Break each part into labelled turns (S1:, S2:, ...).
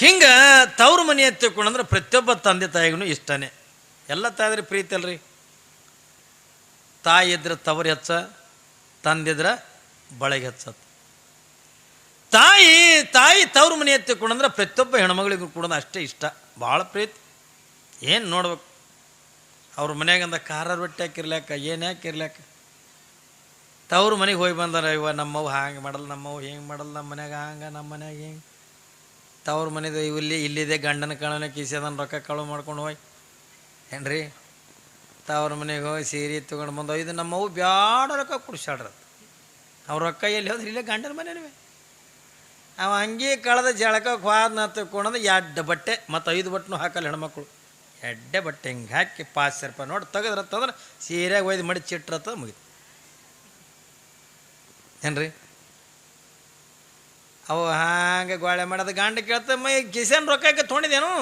S1: ಹಿಂಗೆ ತವ್ರ ಮನೆ ಎತ್ತಿಕೊಂಡಂದ್ರೆ ಪ್ರತಿಯೊಬ್ಬ ತಂದೆ ತಾಯಿಗೂ ಇಷ್ಟನೇ. ಎಲ್ಲ ತಾಯಿದ್ರೆ ಪ್ರೀತಿ ಅಲ್ರಿ? ತಾಯಿ ಇದ್ರೆ ತವರು ಹೆಚ್ಚ ತಂದಿದ್ರೆ ಬಳಗೆ ಹೆಚ್ಚ. ತಾಯಿ ತಾಯಿ ತವ್ರ ಮನೆ ಎತ್ತಿಕೊಂಡಂದ್ರೆ ಪ್ರತಿಯೊಬ್ಬ ಹೆಣ್ಮಗಳಿಗೂ ಕೂಡ ಅಷ್ಟೇ ಇಷ್ಟ. ಭಾಳ ಪ್ರೀತಿ. ಏನು ನೋಡ್ಬೇಕು? ಅವ್ರ ಮನ್ಯಾಗಂದ ಖಾರ ರೊಟ್ಟಿ ಹಾಕಿರ್ಲ್ಯಾಕ ಏನು ಹಾಕಿರ್ಲ್ಯಾಕ ತವ್ರ ಮನೆಗೆ ಹೋಗಿ ಬಂದಾರ, ಇವ ನಮ್ಮವ್ ಹಾಂಗೆ ಮಾಡಲ್ಲ ನಮ್ಮವ್ ಹೆಂಗೆ ಮಾಡಲ್ಲ ನಮ್ಮ ಮನ್ಯಾಗ ಹಂಗೆ ನಮ್ಮ ಮನ್ಯಾಗ ಹಿಂಗೆ. ತವ್ರ ಮನೆದು ಇಲ್ಲಿ ಇಲ್ಲಿದೆ ಗಂಡನ ಕಳನ ಕಿಸೆದನ್ ರೊಕ್ಕ ಕಳು ಮಾಡ್ಕೊಂಡು ಹೋಗಿ ಏನ್ರಿ? ತವ್ರ ಮನೆಗೆ ಹೋಗಿ ಸೀರೆ ತೊಗೊಂಡು ಬಂದು ಇದು ನಮ್ಮವು ಬ್ಯಾಡ ರೊಕ್ಕ ಕುಡ್ಸಾಡ್ರ ಅವ್ರ ರೊಕ್ಕ ಎಲ್ಲಿ ಹೋದ್ರೆ? ಇಲ್ಲೇ ಗಂಡನ ಮನೆನೂ ಅವ ಹಂಗೆ ಕಳೆದ ಜಳಕಕ್ಕೆ ಹೋದ್ನ ತಗೊಂಡು ಎರಡು ಬಟ್ಟೆ ಮತ್ತು ಐದು ಬಟ್ಟೆನೂ ಹಾಕಲ್ಲ ಹೆಣ್ಮಕ್ಳು. ಎಡ್ಡೆ ಬಟ್ಟೆ ಹಿಂಗೆ ಹಾಕಿ ಪಾಸ್ ರೂಪಾಯಿ ನೋಡಿ ತೆಗೆದ್ರತ್ತಂದ್ರೆ ಸೀರೆಗೆ ಒಯ್ದು ಮಡಿ ಚಿಟ್ರತ್ತ ಮುಗಿತು. ಏನ್ರಿ? ಅವು ಹಾಗೆ ಗೋಳೆ ಮಾಡೋದು ಗಂಡ ಕೇಳ್ತ, ಮೈ ಕಿಸನ್ ರೊಕ್ಕಕ್ಕೆ ತೊಗೊಂಡಿದ್ದೇನು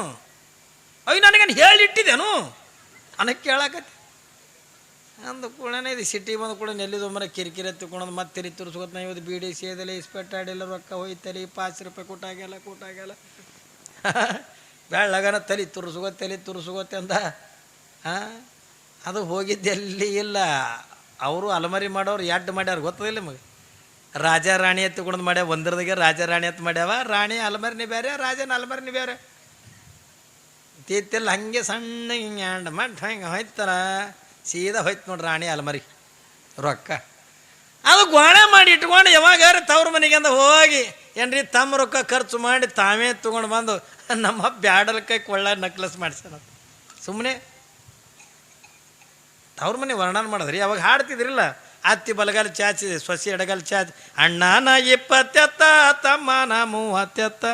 S1: ಅಯ್ಯ, ನನಗೇನು ಹೇಳಿಟ್ಟಿದ್ದೇನು ಅನಕ್ಕೆ ಕೇಳಾಕತ್ತಿ. ಅಂದ ಕೂಡನೇ ಇದು ಸಿಟಿ ಬಂದ ಕೂಡ ಎಲ್ಲಿದು ಮರ ಕಿರಿಕಿರಿ ತಿಕೊಂಡು ಮತ್ತೆ ತಿರಿ ತುರ್ಸ್ಕೊತ, ನಾ ಇವತ್ತು ಸಿ ಸೇದಲಿ, ಇಸ್ಪೆಟ್ ಆಡಿಲ್ಲ, ರೊಕ್ಕ ಹೋಯ್ತಲಿ ಪಾಸ್ ರೂಪಾಯಿ ಕೊಟ್ಟಾಗೆಲ್ಲ ಕೊಟ್ಟಾಗೆಲ್ಲ ಬೆಳ್ಳಗನ ತಲೆ ತುರ್ಸ್ಕೊ ತಲೆ ತುರ್ಸುಗೋತೆ ಅಂದ. ಹಾಂ ಅದು ಹೋಗಿದ್ದೆಲ್ಲಿ ಇಲ್ಲ. ಅವರು ಅಲಮರಿ ಮಾಡೋರು ಎಡ್ ಮಾಡ್ಯಾರ ಗೊತ್ತದಿಲ್ಲ ನಿಮಗೆ? ರಾಜ ರಾಣಿ ಎತ್ತಿಕೊಂಡು ಮಾಡ್ಯಾವ, ಒಂದ್ರದಾಗೆ ರಾಜ ರಾಣಿ ಎತ್ತು ಮಾಡ್ಯಾವ, ರಾಣಿ ಅಲ್ಮರ್ನಿ ಬೇರೆ ರಾಜನ ಅಲ್ಮರ್ನಿ ಬೇರೆ ತೀತಿಲ್ಲ ಹಂಗೆ ಸಣ್ಣ ಹಿಂಗೆ ಹ್ಯಾಂಡ್ ಮಾಡಿ ಹಂಗೆ ಹೋಯ್ತಾರ, ಸೀದಾ ಹೋಯ್ತು ನೋಡ್ರಿ ರಾಣಿ ಅಲ್ಮರಿ, ರೊಕ್ಕ. ಅದು ಗೋಣೆ ಮಾಡಿ ಇಟ್ಕೊಂಡು ಯಾವಾಗ ತವ್ರ ಮನೆಗೆ ಅಂದ ಹೋಗಿ, ಏನ್ರಿ ತಮ್ಮ ರೊಕ್ಕ ಖರ್ಚು ಮಾಡಿ ತಾವೇ ತೊಗೊಂಡು ಬಂದು ನಮ್ಮ ಬ್ಯಾಡಲ್ ಕೈ ಕೊಳ್ಳ ನಕ್ಲಸ್ ಮಾಡಿಸ್ಯಾರ ಸುಮ್ಮನೆ ತವ್ರ ಮನೆ ವರ್ಣನ ಮಾಡಿದ್ರಿ, ಯಾವಾಗ ಹಾಡ್ತಿದ್ರಿಲ್ಲ. ಅತ್ತಿ ಬಲಗಾಲ ಚಾಚಿ, ಸೊಸಿ ಎಡಗಾಲ ಚಾಚಿ. ಅಣ್ಣನ ಇಪ್ಪತ್ತೆತ್ತ, ತಮ್ಮನ ಮೂವತ್ತೆತ್ತ.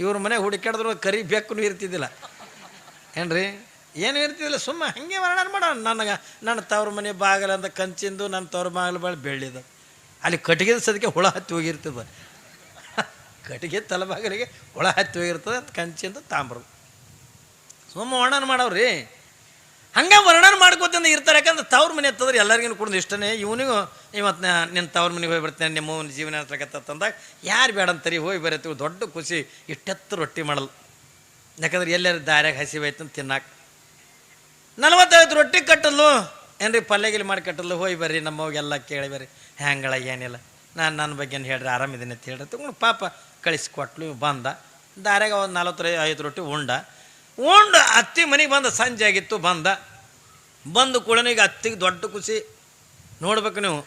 S1: ಇವ್ರ ಮನೆ ಹುಡುಕಾಡಿದ್ರು ಕರಿ ಬೆಕ್ಕೂ ಇರ್ತಿದ್ದಿಲ್ಲ. ಏನ್ರಿ? ಏನು ಇರ್ತಿದ್ದಿಲ್ಲ, ಸುಮ್ಮ ಹಂಗೆ ವರ್ಣನ ಮಾಡೋ. ನನಗೆ, ನನ್ನ ತವ್ರ ಮನೆ ಬಾಗಲಂದ ಕಂಚಿಂದು, ನನ್ನ ತವ್ರ ಬಾಗಿಲು ಬಾಳ ಬೆಳ್ಳಿದ. ಅಲ್ಲಿ ಕಟ್ಟಿಗೆದ ಸದಕ್ಕೆ ಹುಳ ಹತ್ತಿ ಹೋಗಿರ್ತದೆ. ಕಟ್ಟಿಗೆ ತಲೆಬಾಗಲಿಗೆ ಹುಳ ಹತ್ತಿ ಹೋಗಿರ್ತದೆ ಅಂತ ಕಂಚಿಂದು ತಾಮ್ರ ಸುಮ್ಮ ವರ್ಣನ ಮಾಡವ್ರಿ. ಹಂಗೆ ವರ್ಣನ ಮಾಡ್ಕೋತಂದು ಇರ್ತಾರೆ. ಯಾಕಂದ್ರೆ ತವ್ರ ಮನೆ ಹತ್ತದ್ರೆ ಎಲ್ಲರಿಗೂ ಕೂಡ ಇಷ್ಟನೇ. ಇವನಿಗೂ ಇವತ್ತು ನಿನ್ನ ತವ್ರ ಮನೆಗೆ ಹೋಗಿ ಬರ್ತೇನೆ ನಿಮ್ಮ ಜೀವನ ಅಂತಂದಾಗ ಯಾರು ಬೇಡ ಅಂತಾರೆ ಹೋಗಿ ಬರತ್ತೀವಿ ದೊಡ್ಡ ಖುಷಿ. ಇಷ್ಟೆತ್ತು ರೊಟ್ಟಿ ಮಾಡಲ್ಲ. ಯಾಕಂದ್ರೆ ಎಲ್ಲರ ದಾರ್ಯಾಗ ಹಸಿವಾಯ್ತು ತಿನ್ನಾಕ. ನಲ್ವತ್ತೈವತ್ತು ರೊಟ್ಟಿ ಕಟ್ಟಲು ಏನ್ರಿ ಪಲ್ಯಗಿಲಿ ಮಾಡಿ ಕಟ್ಟಲು ಹೋಗಿ ಬರ್ರಿ ನಮ್ಮವ್ಗೆಲ್ಲ ಕೇಳಿ ಬರ್ರಿ. ಹ್ಯಾಂಗಳ ಏನಿಲ್ಲ. ನಾನು ನನ್ನ ಬಗ್ಗೆ ಹೇಳ್ರಿ ಆರಾಮಿದ್ದೀನಿ ಅಂತ ಹೇಳ್ರಿ. ತಗೊಂಡು ಪಾಪ ಕಳಿಸ್ಕೊಟ್ಲು, ಬಂದ. ದಾರ್ಯಾಗ ಒಂದು ನಲ್ವತ್ತು ಐದು ರೊಟ್ಟಿ ಉಂಡ. ಉಂಡು ಅತ್ತಿ ಮನೆಗೆ ಬಂದ, ಸಂಜೆ ಆಗಿತ್ತು, ಬಂದ. ಬಂದು ಈಗ ಅತ್ತಿಗೆ ದೊಡ್ಡ ಖುಷಿ. ನೋಡ್ಬೇಕು ನೀವು.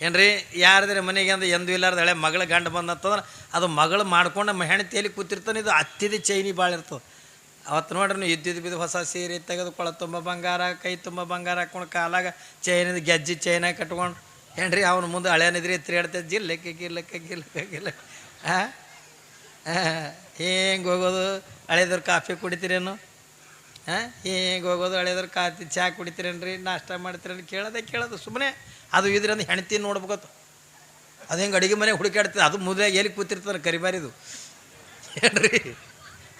S1: ಏನ್ರಿ, ಯಾರದ್ರೆ ಮನೆಗೆ ಅಂದ್ರೆ ಎಂದೂ ಇಲ್ಲಾರ್ದ ಹಳೆ ಮಗಳ ಗಂಡ ಬಂದಂತಂದ್ರೆ ಅದು ಮಗಳು ಮಾಡ್ಕೊಂಡು ಹೆಣ್ತಿಯಲ್ಲಿ ಕೂತಿರ್ತಾನೆ, ಇದು ಅತ್ತಿದ ಚೈನಿ ಭಾಳ ಇರ್ತದೆ. ಅವತ್ತು ನೋಡ್ರಿ ನೀವು ಇದ್ದಿದ್ದು ಬಿದ್ದು ಹೊಸ ಸೀರೆ ತೆಗೆದು ಕೊಳ ತುಂಬ ಬಂಗಾರ, ಕೈ ತುಂಬ ಬಂಗಾರ ಹಾಕ್ಕೊಂಡು ಕಾಲಾಗ ಚೈನಿದ ಗೆಜ್ಜಿ ಚೈನ ಕಟ್ಕೊಂಡು. ಏನ್ರಿ, ಅವನ ಮುಂದೆ ಹಳೆಯನಿದ್ರಿ ತಿರುಗಾಡ್ತಾ ಜಿಲ್ಲಕ್ಕೆ, ಗಿಲ್ಲಕ್ಕೆ ಗಿಲ್ಲಕ್ಕೆ ಗಿಲ್ಲ ಹಾಂ ಹಿಂಗೆ ಹೋಗೋದು? ಹಳೆದ್ರ ಕಾಫಿ ಕುಡಿತೀರೇನು? ಹಾಂ? ಹೀಗೆ ಹೋಗೋದು ಹಳೆದ್ರ ಕಾಫಿ ಚಹಾ ಕುಡಿತೀರೇನ್ರಿ? ನಾಷ್ಟ ಮಾಡ್ತೀರೇನು ಕೇಳೋದೆ ಕೇಳೋದು ಸುಮ್ಮನೆ ಅದು ಇದ್ರಿಂದ ಹೆಣ್ತಿ ನೋಡ್ಬೇಕತ್ತು ಅದು ಹೆಂಗೆ ಅಡುಗೆ ಮನೆ ಹುಡುಕಾಡ್ತದೆ ಅದು ಮುದ್ರೆ ಎಲ್ಲಿ ಕೂತಿರ್ತಾರೆ ಕರಿಬಾರಿದು. ಹೇಳ್ರಿ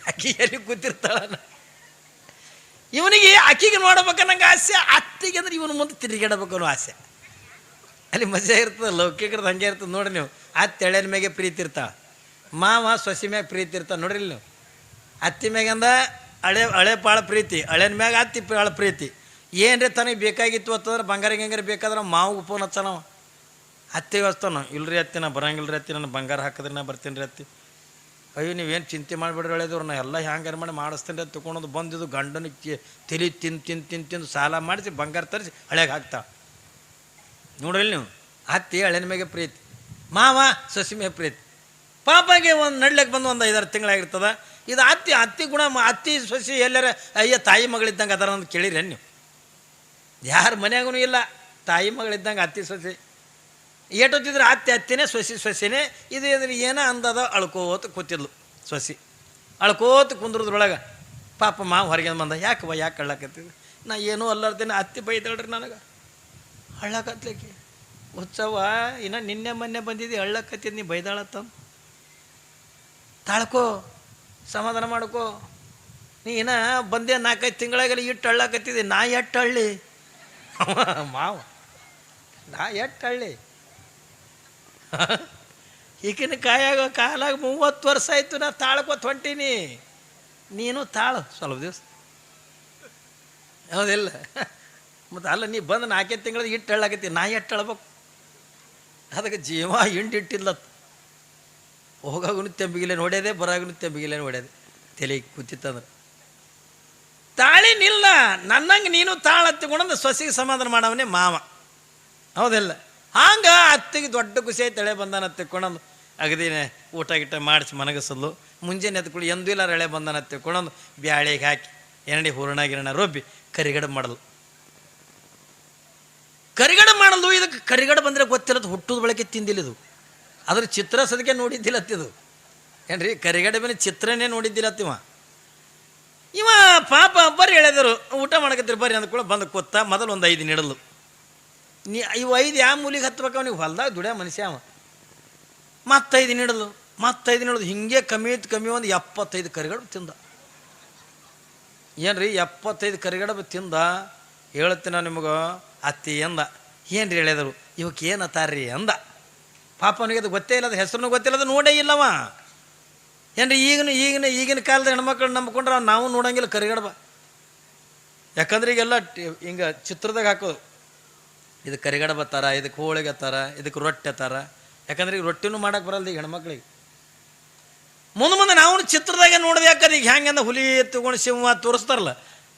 S1: ಅಕ್ಕಿ ಎಲ್ಲಿ ಕೂತಿರ್ತಾಳ ಇವನಿಗೆ ಅಕ್ಕಿಗೆ ನೋಡ್ಬೇಕು ನಂಗೆ ಆಸೆ, ಅತ್ತಿಗೆ ಅಂದ್ರೆ ಇವನು ಮುಂದೆ ತಿರುಗಾಡಬೇಕು ಅನ್ನೋ ಆಸೆ. ಅಲ್ಲಿ ಮಜಾ ಇರ್ತದೆ ಲೌಕಿಕರದ್ದು ಹಂಗೆ ಇರ್ತದೆ. ನೋಡಿ ನೀವು, ಆ ತೆಳೆನ ಮ್ಯಾಗೆ ಪ್ರೀತಿ ಇರ್ತಾಳ ಮಾವ ಸೊಸಿ ಮ್ಯಾಗ ಪ್ರೀತಿ ಇರ್ತಾಳೆ ನೋಡ್ರಿ ನೀವು. ಅತ್ತಿ ಮ್ಯಾಗಂದ ಹಳೆ ಹಳೆ ಭಾಳ ಪ್ರೀತಿ, ಹಳೆನ ಮ್ಯಾಗ ಅತ್ತಿ ಭಾಳ ಪ್ರೀತಿ. ಏನ್ರಿ ತನಗೆ ಬೇಕಾಗಿತ್ತು ಅಂತಂದ್ರೆ ಬಂಗಾರ ಗಂಗಾರ ಬೇಕಾದ್ರೆ ಮಾವು ಫೋನ್ ಹಚ್ಚನವ ಅತ್ತಿಗೆ ಹಚ್ತಾನ ಇಲ್ರಿ ಅತ್ತಿ, ನಾ ಬರಂಗಿಲ್ರಿ ಅತ್ತಿ, ನಾನು ಬಂಗಾರ ಹಾಕಿದ್ರೆ ನಾ ಬರ್ತೀನಿ ರೀ ಅತ್ತಿ. ಅಯ್ಯೋ, ನೀವೇನು ಚಿಂತೆ ಮಾಡಿಬಿಡ್ರಿ ಹೇಳಿದವ್ರು, ನಾ ಎಲ್ಲ ಹ್ಯಾಂಗಾರ ಮಾಡಿ ಮಾಡಿಸ್ತೀನಿ ರೀ ತೊಗೊಂಡು ಬಂದಿದ್ದು ಗಂಡನ ತಲೆ ತಿಂದು ತಿಂದು ತಿಂದು ತಿಂದು ಸಾಲ ಮಾಡಿಸಿ ಬಂಗಾರ ತರಿಸಿ ಹಳೆಗೆ ಹಾಕ್ತಾ. ನೋಡಲಿ ನೀವು, ಅತ್ತಿ ಹಳೆನ ಮ್ಯಾಗೆ ಪ್ರೀತಿ, ಮಾವ ಸಸಿ ಮ್ಯಾಗ ಪ್ರೀತಿ. ಪಾಪಗೆ ಒಂದು ನಡ್ಲಿಕ್ಕೆ ಬಂದು ಒಂದು ಐದಾರು ತಿಂಗಳಾಗಿರ್ತದ ಇದು ಅತ್ತಿ ಅತ್ತಿ ಗುಣ ಅತ್ತಿ ಸೊಸಿ ಎಲ್ಲರ ಅಯ್ಯ ತಾಯಿ ಮಗಳಿದ್ದಂಗೆ ಅದರ ಅಂತ ಕೇಳಿರಿ ನೀವು ಯಾರ ಮನೆಯಾಗೂ ಇಲ್ಲ, ತಾಯಿ ಮಗಳಿದ್ದಂಗೆ ಅತ್ತಿ ಸೊಸಿ. ಏಟೊತ್ತಿದ್ರೆ ಅತ್ತಿ, ಅತ್ತಿನೇ ಸೊಸಿ, ಸೊಸಿನೇ. ಇದು ಇದ್ರ ಏನೋ ಅಂದದ ಅಳ್ಕೋತ ಕೂತಿದ್ಲು ಸೊಸಿ. ಅಳ್ಕೋತ ಕುಂದ್ರದ್ರೊಳಗೆ ಪಾಪ ಮಾವು ಹೊರಗೆ ಬಂದ, ಯಾಕೆ ಬಾ, ಯಾಕೆ ಅಳ್ಳಕತ್ತಿದ್ದು ನಾ ಏನೂ ಅಲ್ಲಾರ್ದೇನೆ ಅತ್ತಿ ಬೈದಳ್ರಿ ನನಗೆ. ಹಳ್ಳಕತ್ಲಿಕ್ಕೆ ಉತ್ಸವ ಇನ್ನು ನಿನ್ನೆ ಮೊನ್ನೆ ಬಂದಿದ್ದಿ ಹಳ್ಳಕತ್ತಿದ್ ನೀ ಬೈದಾಳತ್ತ ತಾಳ್ಕೋ. ಸಮಾಧಾನ ಮಾಡ್ಕೋ. ನೀನ ಬಂದೆ ನಾಲ್ಕೈದು ತಿಂಗಳಾಗಲಿ ಇಟ್ಟು ಹಳ್ಳಾಕತ್ತಿದ್ದೆ ನಾ ಎಟ್ಟು ಹಳ್ಳಿ ಮಾವ. ನಾ ಎಟ್ಟು ಹಳ್ಳಿ ಈಗಿನ ಕಾಯಾಗ ಕಾಲಾಗ ಮೂವತ್ತು ವರ್ಷ ಆಯಿತು, ನಾ ತಾಳ್ಕೊತ ಹೊಂಟೀನಿ. ನೀನು ತಾಳು. ಸ್ವಲ್ಪ ದಿವಸ. ಹೌದಿಲ್ಲ. ಮತ್ತು ಅಲ್ಲ, ನೀ ಬಂದು ನಾಲ್ಕೈದು ತಿಂಗಳಿಗೆ ಇಟ್ಟು ಹೇಳಾಕತ್ತಿ ನಾ ಎಟ್ಟು ಹೇಳ್ಬೇಕು ಅದಕ್ಕೆ ಜೀವ ಹಿಂಡಿಟ್ಟಿಲ್ಲ ಹೋಗಾಗೂ ತೆಂಬಿಗಿಲೇನು ಹೊಡೆಯದೆ ಬರಾಗೂ ತೆಂಬಿಗಿಲೇನು ಹೊಡೆಯದೆ ತಲೆ ಕೂತಿತ್ತಂದ್ರೆ. ತಾಳಿ ನಿಲ್ಲ, ನನ್ನಂಗೆ ನೀನು ತಾಳ ಹತ್ತಿಕೊಂಡು ಸೊಸೆಗೆ ಸಮಾಧಾನ ಮಾಡವನೇ ಮಾವ. ಹೌದಿಲ್ಲ? ಹಾಂಗ ಅತ್ತಿಗೆ ದೊಡ್ಡ ಖುಷಿ ತಳೆ ಬಂದಾನ ತಿಕ್ಕೊಂಡಂದು ಅಗದಿನೇ ಊಟ ಗಿಟ ಮಾಡಿಸಿ ಮನಗಸಲು ಮುಂಜಾನೆ ಎತ್ಕೊಳ್ಳಿ ಎಂದೂ ಇಲ್ಲ ರಳೆ ಬಂದಾನ ತಿಕ್ಕೊಂಡಂದು ಬ್ಯಾಳೆಗೆ ಹಾಕಿ ಎಣ್ಣೆ ಹೂರಣ ಗಿರಣ ರುಬ್ಬಿ ಕರಿಗಡ ಮಾಡಲು ಕರಿಗಡ ಮಾಡಲು ಇದಕ್ಕೆ ಕರಿಗಡ ಬಂದರೆ ಗೊತ್ತಿಲ್ಲದು ಹುಟ್ಟದ ಬಳಕೆ ತಿಂದಿಲ್ಲ ಇದು. ಅದ್ರ ಚಿತ್ರ ಸದಕ್ಕೆ ನೋಡಿದ್ದಿಲ್ಲ ಅತ್ತಿದು ಏನ್ರಿ ಕರಿಗಡೆ ಮೇಲೆ ಚಿತ್ರನೇ ನೋಡಿದ್ದಿಲ್ಲ ಅತ್ತಿವ ಇವ ಪಾಪ ಬರ್ರಿ ಹೇಳಿದರು, ಊಟ ಮಾಡಕತ್ತೀರಿ ಬರ್ರಿ ಅಂದ್ಕೊಳ್ಳ ಬಂದು ಕೂತ ಮೊದಲು ಒಂದು ಐದು ನಿಡಲು ನೀ, ಇವು ಐದು ಯಾವ ಮೂಲಿಗೆ ಹತ್ಬೇಕು ಅವನಿಗೆ ಹೊಲ್ದಾಗ ದುಡಿಯ ಮನುಷ್ಯ ಅವ. ಮತ್ತೈದು ನಿಡಲು ಮತ್ತೈದು ನಿಡಲು ಹಿಂಗೆ ಕಮ್ಮಿ ಕಮ್ಮಿ ಒಂದು ಎಪ್ಪತ್ತೈದು ಕರಿಗಡಬು ತಿಂದ. ಏನ್ರಿ, ಎಪ್ಪತ್ತೈದು ಕರಿಗಡಬು ತಿಂದ? ಹೇಳ್ತೀನಿ ನಿಮಗೆ, ಅತ್ತಿ ಅಂದ ಏನು ರೀ ಹೇಳಿದರು ಇವಕ್ಕೆ ಏನತ್ತಾರ್ರಿ ಅಂದ ಪಾಪ ಅವನಿಗೆ ಅದು ಗೊತ್ತೇ ಇಲ್ಲ, ಅದು ಹೆಸರು ಗೊತ್ತಿಲ್ಲ ಅದು ನೋಡೇ ಇಲ್ಲವ. ಏನ್ರಿ, ಈಗಿನ ಈಗಿನ ಈಗಿನ ಕಾಲದ ಹೆಣ್ಮಕ್ಳು ನಂಬ್ಕೊಂಡ್ರೆ ನಾವು ನೋಡಂಗಿಲ್ಲ ಕರಿಗಡಬ ಯಾಕಂದ್ರೆ ಈಗೆಲ್ಲ ಹಿಂಗೆ ಚಿತ್ರದಾಗ ಹಾಕೋದು. ಇದು ಕರಿಗಡಬ ತರ ಇದಕ್ಕೆ ಹೋಳಿಗೆ ತರ ಇದಕ್ಕೆ ರೊಟ್ಟೆ ತರ ಯಾಕಂದ್ರೆ ಈಗ ರೊಟ್ಟಿನೂ ಮಾಡಕ್ಕೆ ಬರಲ್ಲ ಈಗ ಹೆಣ್ಮಕ್ಳಿಗೆ. ಮುಂದೆ ಮುಂದೆ ನಾವು ಚಿತ್ರದಾಗೆ ನೋಡಿದೆ ಯಾಕಂದ್ರೆ ಈಗ ಹೆಂಗೆ ಹುಲಿ ತಗೊಂಡು ಸಿಂಹ ತೋರಿಸ್ತಾರಲ್ಲ,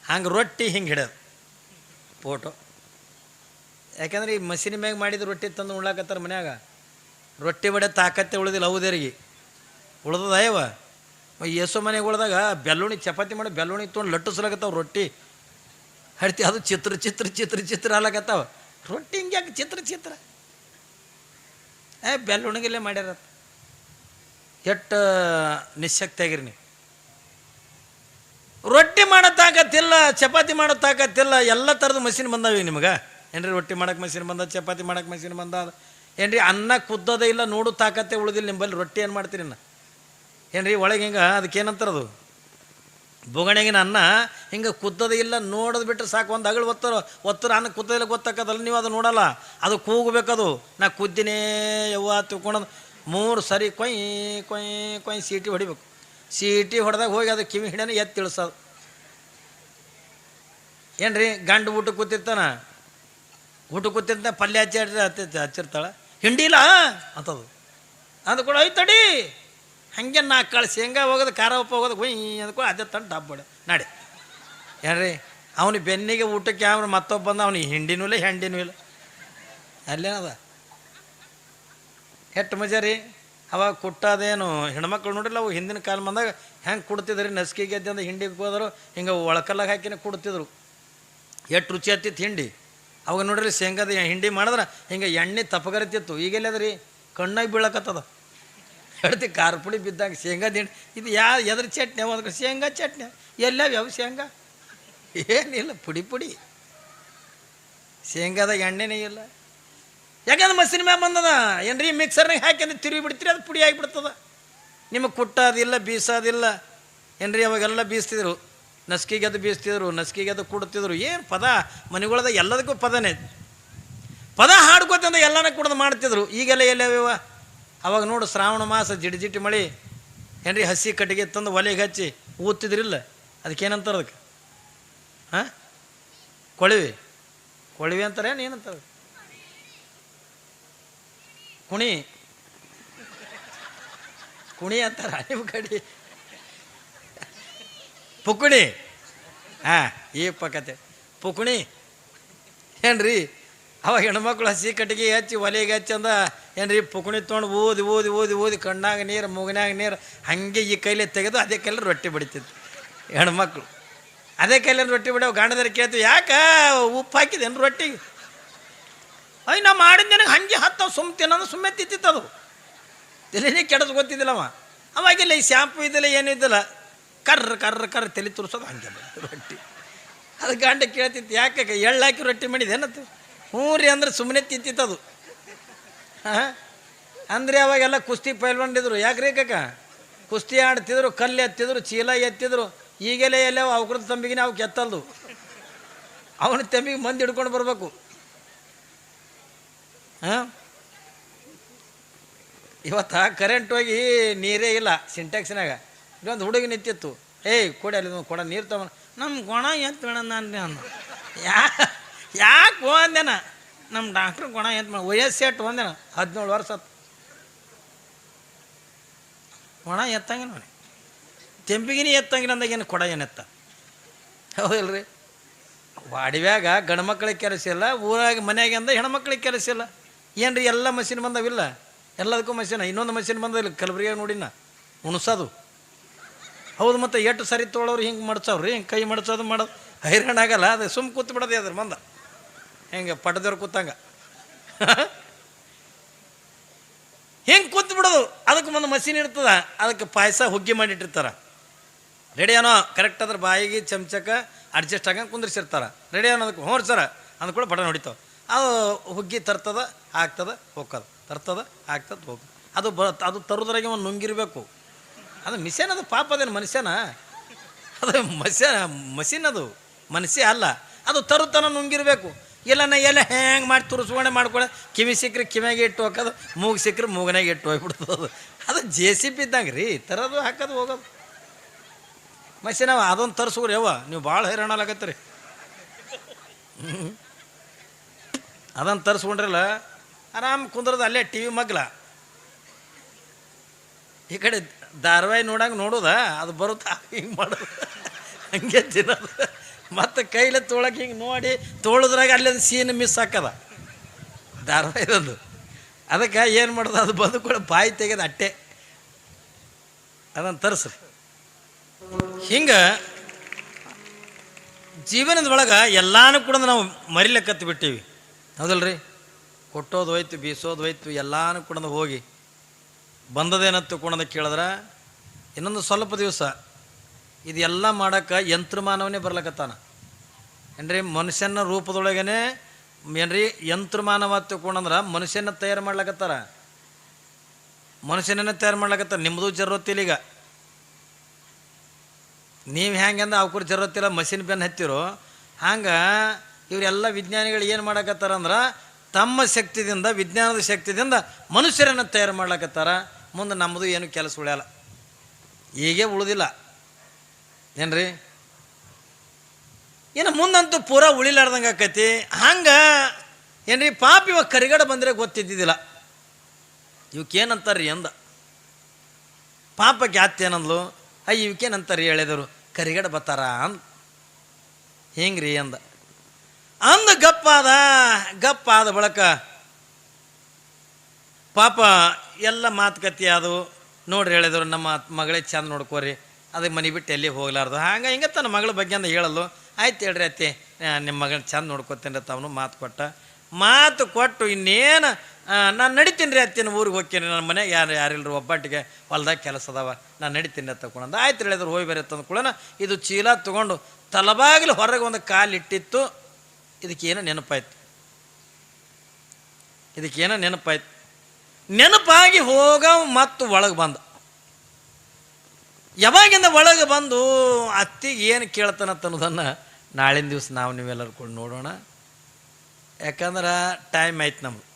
S1: ಹಂಗೆ ರೊಟ್ಟಿ ಹಿಂಗೆ ಹಿಡಿಯೋದು. ಫೋಟೋ. ಯಾಕಂದ್ರೆ ಈ ಮಸೀನಿ ಮ್ಯಾಗ ಮಾಡಿದ ರೊಟ್ಟಿ ತಂದು ಉಣ್ಲಾಕತ್ತಾರ ಮನ್ಯಾಗ. ರೊಟ್ಟಿ ಬಡೆ ತಾಕತ್ತೆ ಉಳಿದಿಲ್ಲ ಹೌದೇರಿಗೆ. ಉಳ್ದದ ಅಯ್ಯವ? ಯೇಸು ಮನೆಗೆ ಉಳ್ದಾಗ ಬೆಲ್ಲುಣಿ, ಚಪಾತಿ ಮಾಡಿ ಬೆಲ್ಲುಣಿ ತೊಗೊಂಡು ಲಟ್ಟಿಸ್ಲಾಗತ್ತವ ರೊಟ್ಟಿ. ಹಡ್ತಿ ಅದು ಚಿತ್ರ ಚಿತ್ರ ಚಿತ್ರ ಚಿತ್ರ ಅಲಾಕತ್ತಾವ ರೊಟ್ಟಿ ಹಿಂಗೆ ಯಾಕೆ ಚಿತ್ರ ಚಿತ್ರ? ಏ, ಬೆಲ್ಲುಣಿಗೆಲ್ಲೇ ಮಾಡ್ಯಾರ ಎಷ್ಟು ನಿಶಕ್ತಿ ಆಗಿರಿ ರೊಟ್ಟಿ ಮಾಡೋ ತಾಕತ್ತಿಲ್ಲ, ಚಪಾತಿ ಮಾಡೋ ತಾಕತ್ತಿಲ್ಲ, ಎಲ್ಲ ಥರದ ಮಷಿನ್ ಬಂದಾವ ನಿಮಗೆ. ಏನ್ರಿ ರೊಟ್ಟಿ ಮಾಡಕ್ಕೆ ಮಷಿನ್ ಬಂದ, ಚಪಾತಿ ಮಾಡಕ್ಕೆ ಮಷಿನ್ ಬಂದ ಏನ್ರಿ ಅನ್ನ ಕುದ್ದದೇ ಇಲ್ಲ, ನೋಡು ತಾಕತ್ತೆ ಉಳಿದಿಲ್ಲ, ನಿಂಬಲ್ಲಿ ರೊಟ್ಟಿ ಏನು ಮಾಡ್ತೀರಿ ಇನ್ನು? ಏನ್ರಿ ಒಳಗೆ ಹಿಂಗೆ ಅದಕ್ಕೇನಂತಾರದು ಬೊಗಣೆಗಿನ ಅನ್ನ ಹಿಂಗೆ ಕುದ್ದದ ಇಲ್ಲ, ನೋಡೋದು ಬಿಟ್ಟರೆ ಸಾಕು. ಒಂದು ಅಗಳು ಒತ್ತರ ಒತ್ತರ ಅನ್ನ ಕುದ್ದದಿಲ್ಲ ಗೊತ್ತಾಕದಲ್ಲ, ನೀವು ಅದು ನೋಡಲ್ಲ. ಅದು ಕೂಗಬೇಕದು. ನಾ ಕುದ್ದಿನೇ ಯವ್ವ ತಿಳ್ಕೊಳೋದು ಮೂರು ಸರಿ ಕೊಯ್ ಕೊಯ್ ಕೊಯ್ ಸೀಟಿ ಹೊಡಿಬೇಕು. ಸೀಟಿ ಹೊಡೆದಾಗ ಹೋಗಿ ಅದು ಕಿವಿ ಹಿಡಿಯೋಣ ಎತ್ತಿ ತಿಳಿಸೋದು ಏನ್ರಿ ಗಂಡು ಊಟ ಕೂತಿರ್ತಾನ? ಊಟ ಕೂತಿರ್ತಾನೆ, ಪಲ್ಯ ಹಚ್ಚಿ ಹಚ್ಚಿರ್ತಾಳೆ? ಹಿಂಡಿಲ್ಲ ಅಂತದು. ಅದು ಕೂಡ ಐತಡಿ ತಡಿ. ಹಂಗೆ ನಾಲ್ಕು ಕಾಳು ಶೇಂಗಾ ಹೋಗೋದು, ಖಾರ ಉಪ್ಪು ಹೋಗೋದು, ಹೊಯ್ ಕೂಡ ಅದೇ ತಂದು ಡಬ್ಬಡ ನಾಡಿ. ಏನ್ರಿ ಅವನು ಬೆನ್ನಿಗೆ ಊಟಕ್ಕೆ ಯಾವ ಮತ್ತೊಬ್ಬ ಬಂದ ಅವನಿಗೆ ಹಿಂಡಿನೂ ಇಲ್ಲ, ಹೆಂಡಿನೂ ಇಲ್ಲ. ಅಲ್ಲೇನದ? ಹೆಟ್ಟು ಮಜರಿ, ಅವಾಗ ಕೊಟ್ಟದೇನು? ಹೆಣ್ಮಕ್ಳು ನೋಡಿಲ್ಲ, ಅವು ಹಿಂದಿನ ಕಾಲ ಬಂದಾಗ ಹೆಂಗೆ ಕುಡ್ತಿದ್ರಿ? ನಸ್ಕಿಗೆ ಎದ್ದಂದ ಹಿಂಡಿಗೆ ಹೋದರು, ಹಿಂಗೆ ಒಳಕಲ್ಲಾಗ ಹಾಕಿನೇ ಕುಡ್ತಿದ್ರು. ಎಷ್ಟು ರುಚಿ ಹತ್ತಿತ್ತು ಹಿಂಡಿ. ಅವಾಗ ನೋಡ್ರಿ ಶೇಂಗಾದ ಹಿಂಡಿ ಮಾಡಿದ್ರೆ ಹಿಂಗೆ ಎಣ್ಣೆ ತಪ್ಪಗರಿತಿತ್ತು ಈಗೆಲ್ಲದ್ರಿ ಕಣ್ಣಾಗಿ ಬೀಳಕತ್ತದ. ಹೇಳ್ತಿ ಖಾರ ಪುಡಿ ಬಿದ್ದಾಗ ಶೇಂಗಾದ ಹಿಂಡಿ. ಇದು ಯಾ ಎದ್ರ ಚಟ್ನಿ ಒಂದು ಶೇಂಗಾ ಚಟ್ನಿ. ಎಲ್ಲ ಯಾವ ಶೇಂಗಾ? ಏನಿಲ್ಲ, ಪುಡಿ ಪುಡಿ. ಶೇಂಗಾದ ಎಣ್ಣೆನೇ ಇಲ್ಲ. ಯಾಕಂದ್ರೆ ಮಸಿನ ಮ್ಯಾಗ ಬಂದದ? ಏನ್ರಿ ಮಿಕ್ಸರ್ನಾಗ ಹಾಕಂದ್ರೆ ತಿರುಗಿ ಬಿಡ್ತೀರಿ, ಅದು ಪುಡಿ ಆಗಿಬಿಡ್ತದ. ನಿಮಗೆ ಕುಟ್ಟೋದಿಲ್ಲ, ಬೀಸೋದಿಲ್ಲ. ಏನ್ರಿ ಅವಾಗೆಲ್ಲ ಬೀಸ್ತಿದ್ರು? ನಸ್ಕಿಗೆ ಅದು ಬೀಸ್ತಿದ್ರು, ನಸ್ಕಿಗೆ ಅದು ಕುಡ್ತಿದ್ರು. ಏನು ಪದ? ಮನೆಗಳದ ಎಲ್ಲದಕ್ಕೂ ಪದನೇ. ಪದ ಹಾಡ್ಕೋತಂದ ಎಲ್ಲನೂ ಕುಡ್ದು ಮಾಡ್ತಿದ್ರು. ಈಗೆಲ್ಲ ಎಲ್ಲವ್ಯವ ಅವಾಗ ನೋಡು, ಶ್ರಾವಣ ಮಾಸ, ಜಿಡಿ ಜಿಟಿ ಮಳಿ. ಏನ್ರಿ ಹಸಿ ಕಟ್ಟಿಗೆ ತಂದು ಒಲೆಗೆ ಹಚ್ಚಿ ಊದ್ತಿದ್ರಿಲ್ಲ. ಅದಕ್ಕೇನಂತಾರ ಅದಕ್ಕೆ? ಹಾಂ? ಕೊಳವೆ. ಕೊಳವೆ ಅಂತಾರೆ ಏನಂತಾರೆ ಕುಣಿ. ಕುಣಿ ಅಂತಾರೆ. ನಿಮ್ಮ ಕಡೆ ಪುಕುಣಿ. ಹಾಂ, ಈ ಪಕ್ಕತೆ. ಪುಕುಣಿ. ಏನ್ರಿ, ಅವಾಗ ಹೆಣ್ಮಕ್ಳು ಹಸಿ ಕಟ್ಟಿಗೆ ಹಚ್ಚಿ ಒಲೆಗೆ ಹಚ್ಚಿ ಅಂದ, ಏನ್ರಿ, ಪುಕುಣಿ ತೊಗೊಂಡು ಓದಿ ಓದಿ ಓದಿ ಓದಿ ಕಣ್ಣಾಗ ನೀರು ಮೂಗಿನಾಗ ನೀರು, ಹಾಗೆ ಈ ಕೈಲಿ ತೆಗೆದು ಅದೇ ಕೈಲಿ ರೊಟ್ಟಿ ಬಡಿತಿತ್ತು ಹೆಣ್ಮಕ್ಳು. ಅದೇ ಕೈಲಿ ರೊಟ್ಟಿ ಬಿಡೋ ಗಾಂಡದರ ಕೇಳ್ತೀವಿ ಯಾಕೆ ಉಪ್ಪು ಹಾಕಿದೇನು ರೊಟ್ಟಿ? ಅಯ್ಯ, ನಾ ಮಾಡಿದ ನನಗೆ ಹಂಗೆ ಹತ್ತವು, ಸುಮ್ ತಿನ್ನೋದು, ಸುಮ್ಮನೆ ತಿತ್ತಿತ್ತದು ತಲೆನೇ ಕೆಡದು ಗೊತ್ತಿದ್ದಿಲ್ಲವ ಅವಾಗಿಲ್ಲ ಈ ಶಾಂಪು ಇದ್ದಿಲ್ಲ, ಏನೂ ಇದ್ದಿಲ್ಲ. ಕರ್ರ ಕರ್ರ ಕರ್ರ ತಲೆ ತುರ್ಸೋದು ಹಂಗೆ ರೊಟ್ಟಿ. ಅದು ಗಂಡ ಕೇಳ್ತಿತ್ತು, ಯಾಕೆ ಎಳ್ಳು ಹಾಕಿ ರೊಟ್ಟಿ ಮಾಡಿದೆ ಏನತ್ತು ಹ್ಞೂ ರೀ ಅಂದ್ರೆ ಸುಮ್ಮನೆ ತಿಂತಿತ್ತದು ಹಾಂ ಅಂದರೆ ಅವಾಗೆಲ್ಲ ಕುಸ್ತಿ ಪೈಲ್ಕೊಂಡಿದ್ರು ಯಾಕ್ರಿ ಕಾಕ? ಕುಸ್ತಿ ಆಡ್ತಿದ್ರು, ಕಲ್ಲು ಎತ್ತಿದ್ರು, ಚೀಲ ಎತ್ತಿದ್ರು. ಈಗೆಲ್ಲ ಎಲ್ಲ ಅವಕೃತ ತಂಬಿಗೆ ಅವ್ಕೆ ಕೆತ್ತಲ್ದು ಅವನ ತಂಬಿಗೆ ಮಂದಿ ಹಿಡ್ಕೊಂಡು ಬರಬೇಕು. ಹಾಂ ಇವತ್ತು ಕರೆಂಟ್ ಹೋಗಿ ನೀರೇ ಇಲ್ಲ ಸಿಂಟ್ಯಾಕ್ಸ್ನಾಗ ಇಲ್ಲೊಂದು ಹುಡುಗಿ ನಿಂತಿತ್ತು. ಏಯ್, ಕೊಡಿ ಅಲ್ಲಿ ಕೊಡ ನೀರು ತಗೊಂಡು ನಮ್ಮ ಗುಣ ಎತ್ತು ಬೇಡಣ್ಣ ಅಂದ ಯಾ, ಯಾಕೆ ಅಂದೆನ ನಮ್ಮ ಡಾಕ್ಟ್ರ್ ಗುಣ ಎತ್ತು ಮಾಡ ವಯಸ್ಸು ಎಟ್ಟು ಒಂದೇನ ಹದಿನೇಳು ವರ್ಷ ಒಣ ಎತ್ತಂಗೆ ನೋಡಿ ತೆಂಪಿಗಿನಿ ಎತ್ತಂಗಿನ ಅಂದಾಗ ಏನು ಕೊಡ ಏನೆತ್ತ ಹೌದಲ್ರಿ? ವಾಡಿವ್ಯಾಗ ಗಂಡು ಮಕ್ಳಿಗೆ ಕೆಲಸ ಇಲ್ಲ ಊರಾಗ ಮನೆಯಾಗ ಅಂದ ಹೆಣ್ಮಕ್ಳಿಗೆ ಕೆಲಸ ಇಲ್ಲ ಏನು ರೀ ಎಲ್ಲ ಮಷಿನ್ ಬಂದವಿಲ್ಲ? ಎಲ್ಲದಕ್ಕೂ ಮಷಿನ್? ಇನ್ನೊಂದು ಮಷಿನ್ ಬಂದಿಲ್ಲ ಕಲಬುರಗಿಯಾಗ ನೋಡಿನ? ಉಣಸೋದು. ಹೌದು, ಮತ್ತು ಎಷ್ಟು ಸರಿ ತೊಳೋರು ಹಿಂಗೆ ಮಡ್ಸವ್ರಿ? ಹಿಂಗೆ ಕೈ ಮಡ್ಸೋದು ಮಾಡೋದು. ಹೈರಾಣ ಆಗಲ್ಲ, ಅದು ಸುಮ್ಮ ಕೂತ್ ಬಿಡೋದು ಅದ್ರ ಮಂದ. ಹೆಂಗೆ ಪಟ್ಟದವ್ರು ಕೂತಂಗ. ಹಿಂಗೆ ಕೂತ್ ಬಿಡೋದು, ಅದಕ್ಕೆ ಒಂದು ಮಸೀನ್ ಇರ್ತದ, ಅದಕ್ಕೆ ಪಾಯಸ ಹುಗ್ಗಿ ಮಾಡಿಟ್ಟಿರ್ತಾರ. ರೆಡಿ ಅನೋ ಕರೆಕ್ಟ್ ಅದ್ರ ಬಾಯಿಗೆ ಚಮಚಕ್ಕೆ ಅಡ್ಜಸ್ಟ್ ಆಗಂಗೆ ಕುಂದ್ರಿಸಿರ್ತಾರ. ರೆಡಿ ಅನ್ನೋದಕ್ಕೆ ಹ್ಞೂ ಸರ ಅಂದ ಕೂಡ ಬಟನ್ ಹೊಡಿತಾವ. ಅದು ಹುಗ್ಗಿ ತರ್ತದ, ಆಗ್ತದ ಹೋಗ್ತದ ತರ್ತದ, ಆಗ್ತದ ಹೋಗ್ತದೆ ಅದು ಬ, ಅದು ತರೋದ್ರಾಗೆ ಒಂದು ನುಂಗಿರ್ಬೇಕು. ಅದು ಮಿಷನ್ ಅದು ಪಾಪ ಅದೇನು ಮನುಷ್ಯನ? ಅದು ಮಸ ಮಷಿನ್ ಅದು, ಮನುಷ್ಯ ಅಲ್ಲ. ಅದು ತರುತನ ನುಂಗಿರಬೇಕು. ಇಲ್ಲ ನಾ ಎಲ್ಲ ಹೆಂಗೆ ಮಾಡಿ ತುರ್ಸ್ಕೊಂಡೆ ಮಾಡ್ಕೊಳ್ಳೆ ಕಿವಿ ಸಿಕ್ಕರೆ ಕಿವಿಯಾಗೆ ಇಟ್ಟು ಹಾಕೋದು, ಮೂಗು ಸಿಕ್ಕರೆ ಮೂಗನಾಗೆ ಇಟ್ಟು ಹೋಗ್ಬಿಡ್ತದೆ ಅದು. ಅದು ಜೆ ಸಿ ಪಿ ಇದ್ದಂಗೆ ರೀ ತರೋದು ಹಾಕೋದು ಹೋಗೋದು. ಮಷಿನ್ ಅದೊಂದು ತರಿಸ್ರಿ ಯವ್ವ ನೀವು ಭಾಳ ಹೈರಾಣಲಾಗತ್ತೀರಿ ಅದನ್ನು ತರಿಸ್ಕೊಂಡ್ರಲ್ಲ, ಆರಾಮ್ ಕುಂದ್ರದ ಅಲ್ಲೇ ಟಿ ವಿ ಮಗ್ಲ. ಈ ಕಡೆ ಧಾರಾವಾಹಿ ನೋಡಂಗೆ ನೋಡೋದ, ಅದು ಬರುತ್ತಾ, ಹಿಂಗೆ ಮಾಡೋದು. ಹಂಗೆ ತಿನ್ನೋದು. ಮತ್ತು ಕೈಲಿ ತೋಳಕ್ಕೆ ಹಿಂಗೆ ನೋಡಿ ತೋಳದ್ರಾಗ ಅಲ್ಲಿ ಒಂದು ಸೀನ್ ಮಿಸ್ ಹಾಕದ ಧಾರಾವಾಹಿದೊಂದು. ಅದಕ್ಕೆ ಏನು ಮಾಡೋದು, ಅದು ಬಂದು ಕೂಡ ಬಾಯಿ ತೆಗೆದು ಅಟ್ಟೆ. ಅದನ್ನು ತರಿಸ್ರಿ. ಹಿಂಗೆ ಜೀವನದ ಒಳಗೆ ಎಲ್ಲಾನು ಕೂಡ ನಾವು ಮರಿಲಕ್ಕತ್ತು ಬಿಟ್ಟೀವಿ ಹೌದಲ್ರಿ? ಕೊಟ್ಟೋದು ಹೋಯ್ತು, ಬೀಸೋದು ಹೋಯ್ತು, ಎಲ್ಲಾನು ಕೂಡ ಹೋಗಿ ಬಂದದೇನತ್ತು ಕೂಡ ಕೇಳಿದ್ರೆ, ಇನ್ನೊಂದು ಸ್ವಲ್ಪ ದಿವಸ, ಇದೆಲ್ಲ ಮಾಡೋಕ್ಕೆ ಯಂತ್ರಮಾನವನೇ ಬರ್ಲಕತ್ತಾನ. ಏನ್ರಿ, ಮನುಷ್ಯನ ರೂಪದೊಳಗೇ ಏನ್ರಿ, ಯಂತ್ರಮಾನವ ತಿಳ್ಕೊಂಡಂದ್ರೆ ಮನುಷ್ಯನ ತಯಾರು ಮಾಡ್ಲಕತ್ತಾರ. ಮನುಷ್ಯನೇ ತಯಾರು ಮಾಡ್ಲಕತ್ತಾರ ನಿಮ್ಮದು ಜರೂರತ್ತಿಲ್ಲ ಈಗ. ನೀವು ಹೆಂಗಂದ ಅವ್ಕರು ಜರತ್ತಿಲ್ಲ ಮಷಿನ್ ಬೆನ್ ಹತ್ತಿರೋ. ಹಂಗೆ ಇವರೆಲ್ಲ ವಿಜ್ಞಾನಿಗಳು ಏನು ಮಾಡಕತ್ತಾರ ಅಂದ್ರೆ ತಮ್ಮ ಶಕ್ತಿದಿಂದ, ವಿಜ್ಞಾನದ ಶಕ್ತಿದಿಂದ ಮನುಷ್ಯರನ್ನು ತಯಾರು ಮಾಡ್ಲಕತ್ತಾರ. ಮುಂದೆ ನಮ್ಮದು ಏನು ಕೆಲಸ ಉಳಿಯಲ್ಲ. ಹೀಗೆ ಉಳಿದಿಲ್ಲ. ಏನ್ರಿ? ಏನು ಮುಂದಂತೂ ಪೂರ ಉಳಿಲಾರ್ದಂಗೆ ಆಕೈತಿ. ಹಂಗೆ, ಏನ್ರಿ, ಪಾಪ ಇವಾಗ ಕರಿಗಡ ಬಂದರೆ ಗೊತ್ತಿದ್ದಿದ್ದಿಲ್ಲ. ಇವಕ್ಕೇನಂತಾರ್ರಿ ಅಂದ ಪಾಪ ಗ್ಯಾತ್ ಏನಂದ್ಲು? ಅಯ್ಯ ಇವಕ್ಕೇನಂತಾರ್ರಿ ಹೇಳಿದರು? ಕರಿಗಡ ಬತ್ತಾರ ಅಂದ. ಹೆಂಗ್ರಿ ಅಂದ ಅಂದ ಗಪ್ಪಾದ ಗಪ್ಪಾದ ಬಳಕ ಪಾಪ ಎಲ್ಲ ಮಾತುಕತೆ ಅದು. ನೋಡ್ರಿ ಹೇಳಿದ್ರು, ನಮ್ಮ ಮಗಳೇ ಚಂದ ನೋಡ್ಕೋರಿ. ಅದಕ್ಕೆ ಮನೆ ಬಿಟ್ಟು ಎಲ್ಲಿ ಹೋಗ್ಲಾರ್ದು? ಹಂಗೆ ಹಿಂಗೆ ತನ್ನ ಮಗಳ ಬಗ್ಗೆ ಅಂತ ಹೇಳಲ್ಲು. ಆಯ್ತು ಹೇಳ್ರಿ ಅತ್ತೆ ನಿಮ್ಮ ಮಗಳ ಚಂದ ನೋಡ್ಕೋತೇನೆ ಅಂತ ಅವನು ಮಾತು ಕೊಟ್ಟ. ಮಾತು ಕೊಟ್ಟು ಇನ್ನೇನು ನಾನು ನಡಿತೀನಿ ರೀ ಅತ್ತಿನ ಊರಿಗೆ ಹೋಗ್ತೀನಿ ನನ್ನ ಮನೆಗೆ ಯಾರು ಯಾರಿಲ್ಲರು ಒಬ್ಬಟ್ಟಿಗೆ ಹೊಲ್ದಾಗ ಕೆಲಸ ಅದಾವ. ನಾನು ನಡಿತೀನಿ ಅಂತ ತಗೊಂಡ ಆಯ್ತು ಹೇಳಿದ್ರು ಹೋಗಿ ಬರೀ ತಂದು ಇದು ಚೀಲ ತೊಗೊಂಡು ತಲಬಾಗಿಲು ಹೊರಗೆ ಒಂದು ಕಾಲಿಟ್ಟಿತ್ತು ಇದಕ್ಕೇನೋ ನೆನಪಾಯ್ತು? ಇದಕ್ಕೇನೋ ನೆನಪಾಯ್ತು? ನೆನಪಾಗಿ ಹೋಗ ಮತ್ತು ಒಳಗೆ ಬಂದ. ಯಾವಾಗಿಂದ ಒಳಗೆ ಬಂದು ಅತ್ತಿಗೆ ಏನು ಕೇಳ್ತಾನಂತ ಅನ್ನೋದನ್ನು ನಾಳಿನ ದಿವಸ ನಾವು ನೀವೆಲ್ಲರೂ ಕೂಡ ನೋಡೋಣ. ಯಾಕಂದ್ರೆ ಟೈಮ್ ಆಯ್ತು ನಮ್ಗೆ